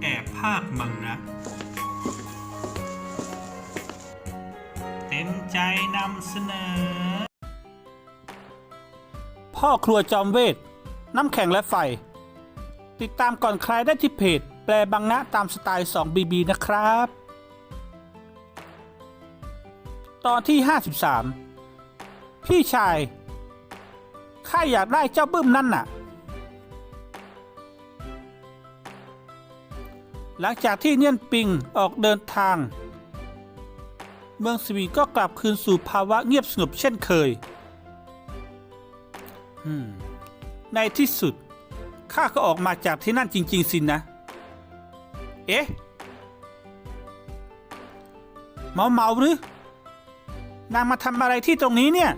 แอบภาคมังนะเต็มใจนำเสนอ พ่อครัวจอมเวท น้ำแข็งและไฟ ติดตามก่อนใครได้ที่เพจ แปลบังนะตามสไตล์ 2BB นะครับ ตอนที่ 53 พี่ชายข้าอยากได้เจ้าบึ้มนั่นน่ะ หลังจากที่เนียนปิงออกเดินทาง เมืองสวีก็กลับคืนสู่ภาวะเงียบสงบเช่นเคย ในที่สุด ข้าก็ออกมาจากที่นั่นจริง ๆ สินนะ เอ๊ะ เมาเมาหรือ นางมาทำอะไรที่ตรงนี้เนี่ย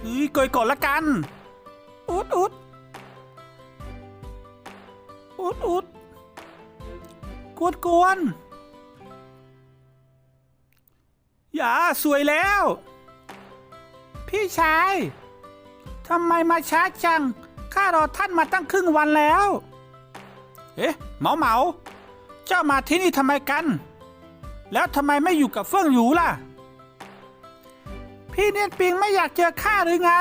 เฮ้ยกยก่อนละกัน อุดอุดอุดอุด กวนกวนอย่าสวยแล้ว พี่ชายทำไมมาช้าจัง ข้ารอท่านมาตั้งครึ่งวันแล้ว เอ๊ะเหมาเหมาเจ้ามาที่นี่ทำไมกัน แล้วทำไมไม่อยู่กับเฟื่องหยูล่ะ พี่เนียนปิงไม่อยากเจอข้าหรือไง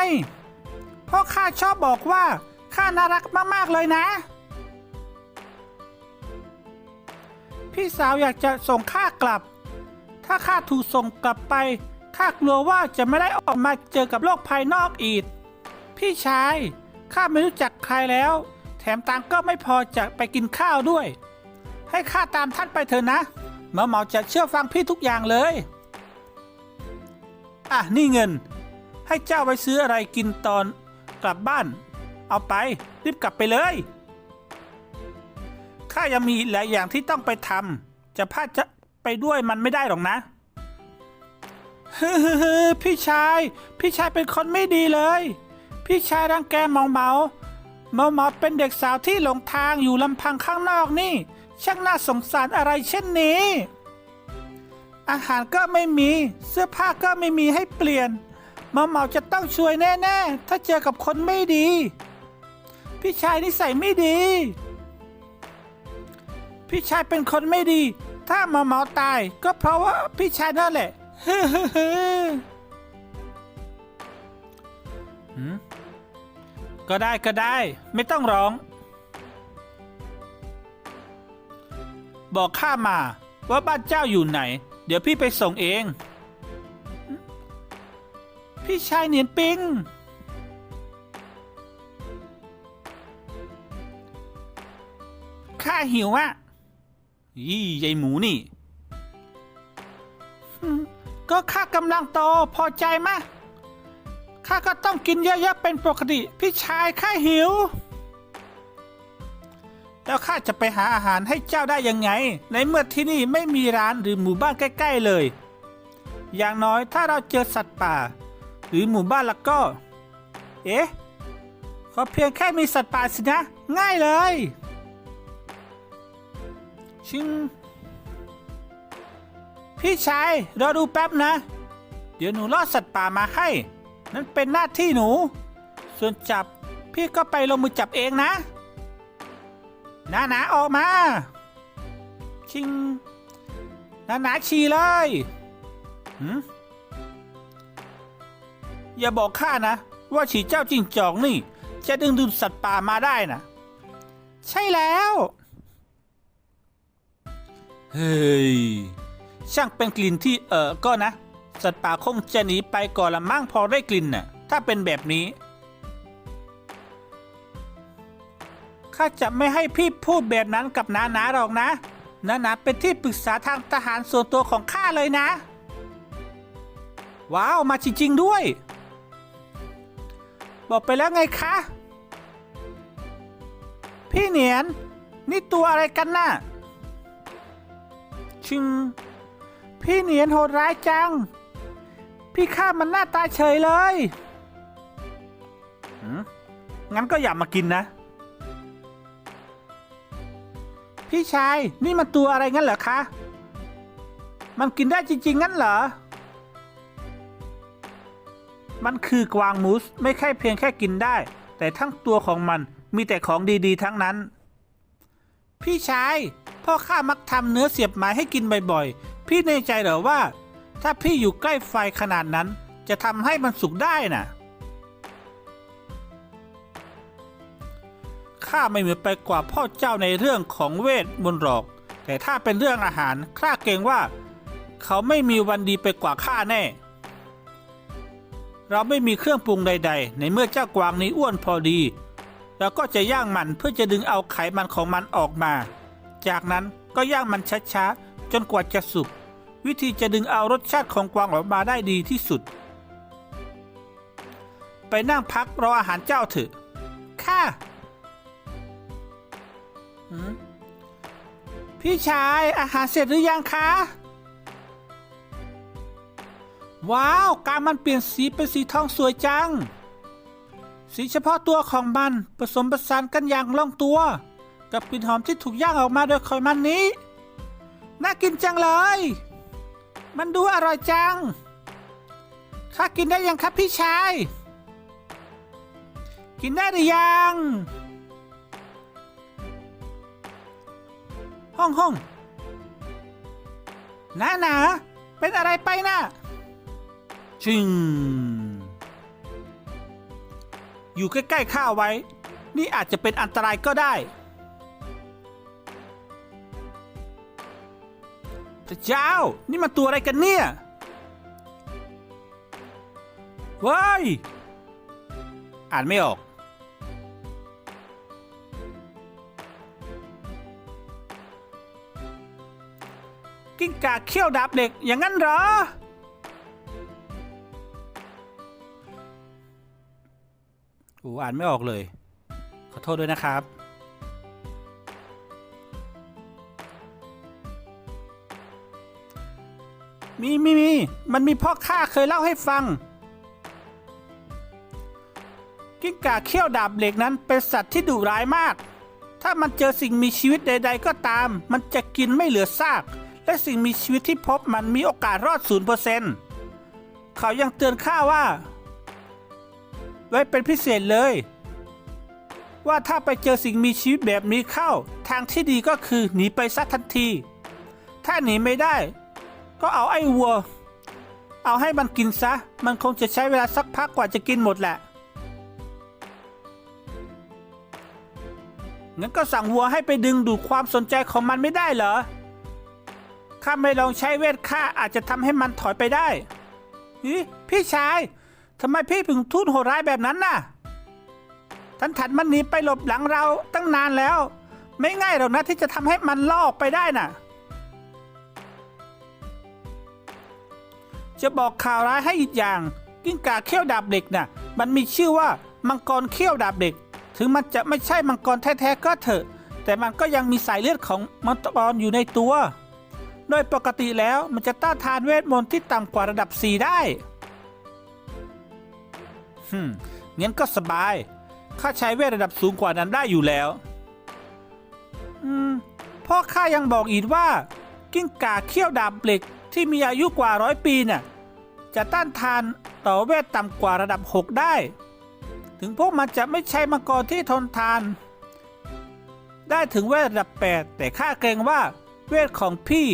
เพราะข้าชอบบอกว่าข้าน่ารักมาก ๆ เลยนะ พี่สาวอยากจะส่งข้ากลับ ถ้าข้าถูกส่งกลับไปข้ากลัวว่าจะไม่ได้ออกมาเจอกับโลกภายนอกอีก พี่ชายข้าไม่รู้จักใครแล้ว แถมตังก็ไม่พอจะไปกินข้าวด้วย ให้ข้าตามท่านไปเถอะนะหมอเหมาจะเชื่อฟังพี่ทุกอย่างเลย อะนี่เงิน ให้เจ้าไปซื้ออะไรกินตอนกลับบ้าน เอาไปรีบกลับไปเลย ข้ายังมีหลายอย่างที่ต้องไปทำจะพลาดจะไปด้วยมันไม่ได้หรอกนะฮึฮพี่ชาย พี่ชายเป็นคนไม่ดีเลย พี่ชายรังแกมองเมาเมาเมาเป็นเด็กสาวที่หลงทางอยู่ลำพังข้างนอกนี่ ช่างน่าสงสารอะไรเช่นนี้ อาหารก็ไม่มี เสื้อผ้าก็ไม่มีให้เปลี่ยนเมาเมาจะต้องช่วยแน่ ๆ ถ้าเจอกับคนไม่ดี พี่ชายนิสัยไม่ดี พี่ชายเป็นคนไม่ดี ถ้ามาเมาตายก็เพราะว่าพี่ชายนั่นแหละฮึฮึฮึก็ได้ก็ได้ ไม่ต้องร้อง บอกข้ามาว่าบ้านเจ้าอยู่ไหน เดี๋ยวพี่ไปส่งเอง พี่ชายเหนียนปิงข้าหิวอะ ยี่ยายหมูนี่ ก็ข้ากำลังโตพอใจมะข้าก็ต้องกินเยอะๆเป็นปกติ พี่ชายข้าหิว แล้วข้าจะไปหาอาหารให้เจ้าได้ยังไง ในเมื่อที่นี่ไม่มีร้านหรือหมู่บ้านใกล้ ๆเลย อย่างน้อยถ้าเราเจอสัตว์ป่า หรือหมู่บ้านแล้วก็ เอ๊ะขอเพียงแค่มีสัตว์ป่าสินะ ง่ายเลย ชิง พี่ชายรอดูแป๊บนะ เดี๋ยวหนูล่อสัตว์ป่ามาให้ นั่นเป็นหน้าที่หนู ส่วนจับพี่ก็ไปลงมือจับเองนะหนาหนาออกมา ชิงหนาหนาฉี่เลยหืมอย่าบอกข้านะ ว่าฉีเจ้าจิงจอกนี่ จะดึงดูดสัตว์ป่ามาได้นะ ใช่แล้ว เฮ้ย ช่างเป็นกลิ่นที่เออก็นะ สัตว์ป่าคงจะหนีไปก่อนละมั่งพอได้กลิ่นน่ะ ถ้าเป็นแบบนี้ ข้าจะไม่ให้พี่พูดแบบนั้นกับนานาหรอกนะ นานาเป็นที่ปรึกษาทางทหารส่วนตัวของข้าเลยนะ ว้าว มาจริง ๆ ด้วย บอกไปแล้วไงคะ พี่เหนียน นี่ตัวอะไรกันน่ะ ชิง พี่เหนียนโหดร้ายจัง พี่ข้ามันหน้าตาเฉยเลยหืมงั้นก็อย่ามากินนะ พี่ชายนี่มันตัวอะไรงั้นเหรอคะ มันกินได้จริง ๆ งั้นเหรอ มันคือกวางมูสไม่แค่เพียงแค่กินได้ แต่ทั้งตัวของมันมีแต่ของดีๆ ทั้งนั้น พี่ชาย พ่อข้ามักทำเนื้อเสียบไม้ให้กินบ่อยๆ พี่ในใจเหรอว่า ถ้าพี่อยู่ใกล้ไฟขนาดนั้น จะทำให้มันสุกได้น่ะ ข้าไม่เหมือนไปกว่าพ่อเจ้าในเรื่องของเวทมนต์หรอก แต่ถ้าเป็นเรื่องอาหารข้าเกรงว่า เขาไม่มีวันดีไปกว่าข้าแน่ เราไม่มีเครื่องปรุงใด ๆ ในเมื่อเจ้ากวางนี้อ้วนพอดีเราก็จะย่างมันเพื่อจะดึงเอาไขมันของมันออกมา จากนั้นก็ย่างมันช้าๆจนกว่าจะสุก วิธีจะดึงเอารสชาติของกวางออกมาได้ดีที่สุด ไปนั่งพักรออาหารเจ้าเถอะค่ะพี่ชายอาหารเสร็จหรือยังคะ ว้าว กามันเปลี่ยนสีเป็นสีทองสวยจัง สีเฉพาะตัวของมันผสมผสานกันอย่างลงตัว กับกลิ่นหอมที่ถูกย่างออกมาโดยไขมันนี้ น่ากินจังเลย มันดูอร่อยจัง ข้ากินได้ยังครับพี่ชาย กินได้หรือยัง ห้องห้องน้าหนาเป็นอะไรไปนะ่ะชิง อยู่ใกล้ๆข้าไว้ นี่อาจจะเป็นอันตรายก็ได้ พระเจ้า นี่มันตัวอะไรกันเนี่ยว้ายอ่านไม่ออก กิ้งก่าเขี้ยวดาบเหล็กอย่างนั้นเหรอ โอ้อ่านไม่ออกเลย ขอโทษด้วยนะครับ มีมีมี มันมีพ่อข้าเคยเล่าให้ฟัง กิ้งก่าเขี้ยวดาบเหล็กนั้นเป็นสัตว์ที่ดุร้ายมาก ถ้ามันเจอสิ่งมีชีวิตใด ๆ ก็ตาม มันจะกินไม่เหลือซาก และสิ่งมีชีวิตที่พบมันมีโอกาสรอดศูนย์เปอร์เซนต์เขายังเตือนข้าว่า ไว้เป็นพิเศษเลย ว่าถ้าไปเจอสิ่งมีชีวิตแบบนี้เข้า ทางที่ดีก็คือหนีไปซะทันที ถ้าหนีไม่ได้ ก็เอาไอ้วัว เอาให้มันกินซะ มันคงจะใช้เวลาสักพักกว่าจะกินหมดแหละ งั้นก็สั่งวัวให้ไปดึงดูดความสนใจของมันไม่ได้เหรอ ข้าไม่ลองใช้เวทข้าอาจจะทำให้มันถอยไปได้ฮิพี่ชาย ทำไมพี่ถึงทูดโหดร้ายแบบนั้นน่ะท่านถัดมันหนีไปหลบหลังเราตั้งนานแล้ว ไม่ง่ายหรอกนะที่จะทำให้มันล่อออกไปได้น่ะ จะบอกข่าวร้ายให้อีกอย่าง กิ้งก่าเขี้ยวดาบเหล็กน่ะ มันมีชื่อว่ามังกรเขี้ยวดาบเหล็ก ถึงมันจะไม่ใช่มังกรแท้ๆก็เถอะ แต่มันก็ยังมีสายเลือดของมังกรอยู่ในตัว โดยปกติแล้วมันจะต้านทานเวทมนต์ที่ต่ำกว่าระดับ 4 ได้ฮึมงั้นก็สบาย ข้าใช้เวทระดับสูงกว่านั้นได้อยู่แล้ว อืมพ่อข้ายังบอกอีกว่า กิ้งก่าเขี้ยวดาบเหล็กที่มีอายุกว่าร้อยปีน่ะจะต้านทานต่อเวทต่ำกว่าระดับ 6 ได้ ถึงพวกมันจะไม่ใช่มังกรที่ทนทาน ได้ถึงเวทระดับ 8 แต่ข้าเกรงว่าเวทของพี่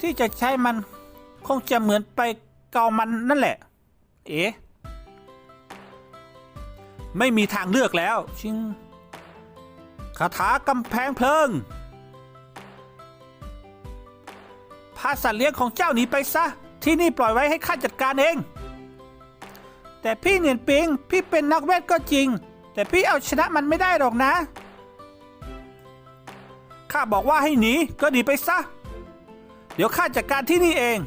ที่จะใช้มันคงจะเหมือนไปเกามันนั่นแหละ เอ๊ะไม่มีทางเลือกแล้ว ชิงคาถากำแพงเพลิงาสัตว์เลี้ยงของเจ้าหนีไปซะ ที่นี่ปล่อยไว้ให้ข้าจัดการเอง แต่พี่เนียนปิง พี่เป็นนักเวทก็จริง แต่พี่เอาชนะมันไม่ได้หรอกนะ ข้าบอกว่าให้หนีก็หนีไปซะ เดี๋ยวข้าจัดการที่นี่เอง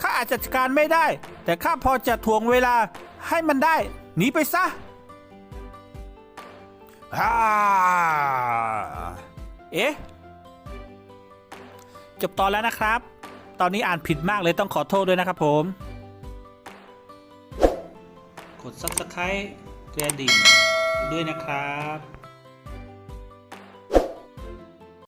ข้าอาจจัดการไม่ได้ แต่ข้าพอจะทวงเวลาให้มันได้ หนีไปซะฮ่าเอ๊ะ จบตอนแล้วนะครับ ตอนนี้อ่านผิดมากเลยต้องขอโทษด้วยนะครับผม กด subscribe กระดิ่งด้วยนะครับ